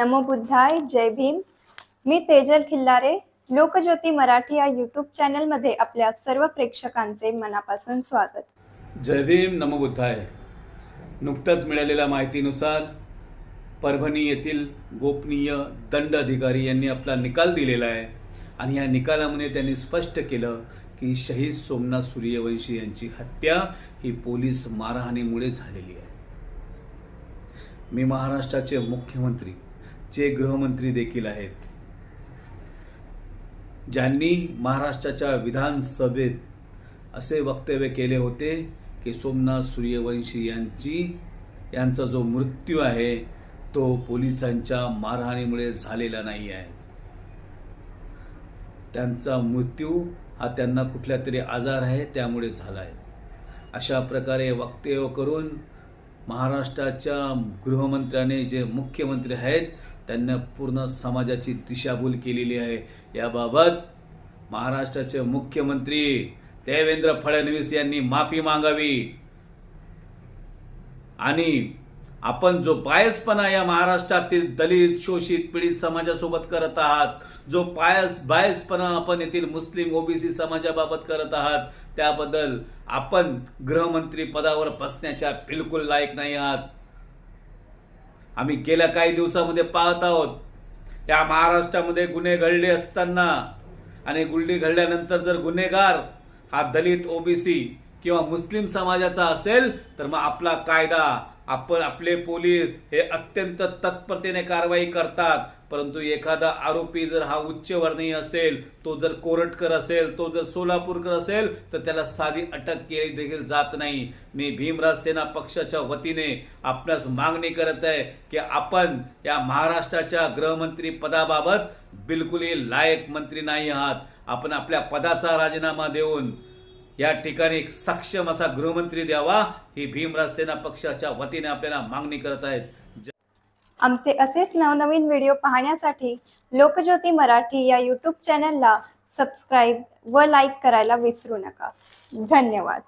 नमो बुद्धाय जय भीम. मी तेजल खिल्लारे लोकज्योती मराठी या यूट्यूब चॅनलमध्ये आपल्या सर्व प्रेक्षकांचे मनापासून स्वागत. जय भीम नमो बुद्धाय. नुकतंच मिळालेल्या माहितीनुसार परभणी येथील गोपनीय दंड अधिकारी यांनी आपला निकाल दिलेला आहे आणि या निकालामध्ये त्यांनी स्पष्ट केलं की शहीद सोमनाथ सूर्यवंशी यांची हत्या ही पोलीस मारहाणीमुळे झालेली आहे. मी महाराष्ट्राचे मुख्यमंत्री जे गृहमंत्री देखील आहेत. ज्यांनी महाराष्ट्राच्या विधानसभेत असे वक्तव्य केले होते की सोमनाथ सूर्यवंशी यांची यांचा जो मृत्यू आहे तो पोलिसांच्या मारहाणीमुळे झालेला नाही आहे. त्यांचा मृत्यू हा त्यांना कुठल्या तरी आजार आहे त्यामुळे झाला आहे अशा प्रकारे वक्तव्य करून महाराष्ट्राच्या गृहमंत्र्याने जे मुख्यमंत्री आहेत त्यांना पूर्ण समाजाची दिशाभूल केलेली आहे. याबाबत महाराष्ट्राचे मुख्यमंत्री देवेंद्र फडणवीस यांनी माफी मागावी. आणि आपण जो बायसपणा या महाराष्ट्रातील दलित शोषित पीडित समाजासोबत करत आहात जो पायस बायसपणा आपण येथील मुस्लिम ओबीसी समाजाबाबत करत आहात त्याबद्दल आपण गृहमंत्री पदावर बसण्याच्या बिलकुल लायक नाही आहात. आम्ही गेल्या काही दिवसामध्ये पाहत आहोत या महाराष्ट्रामध्ये गुन्हे घडले असताना आणि गुंडी घडल्यानंतर जर गुन्हेगार हा दलित ओबीसी किंवा मुस्लिम समाजाचा असेल तर मग आपला कायदा आपण आपले पोलीस हे अत्यंत तत्परतेने कारवाई करतात. परंतु एखादा आरोपी जर हा उच्चवर्णीय असेल तो जर कोरटकर असेल तो जर सोलापूरकर असेल तर त्याला साधी अटक केली देखील जात नाही. मी भीमराज सेना पक्षाच्या वतीने आपणास मागणी करत आहे की आपण या महाराष्ट्राच्या गृहमंत्री पदाबाबत बिलकुलही लायक मंत्री नाही आहात. आपण आपल्या पदाचा राजीनामा देऊन या ठिकाणी एक सक्षम असा गृहमंत्री द्यावा ही भीमराज सेना पक्षाच्या वतीने आपल्याला मागणी करत आहेत. आमचे असेच नवनवीन व्हिडिओ पाहण्यासाठी लोकज्योती मराठी या यूट्यूब चॅनलला सबस्क्राईब व लाईक करायला विसरू नका. धन्यवाद.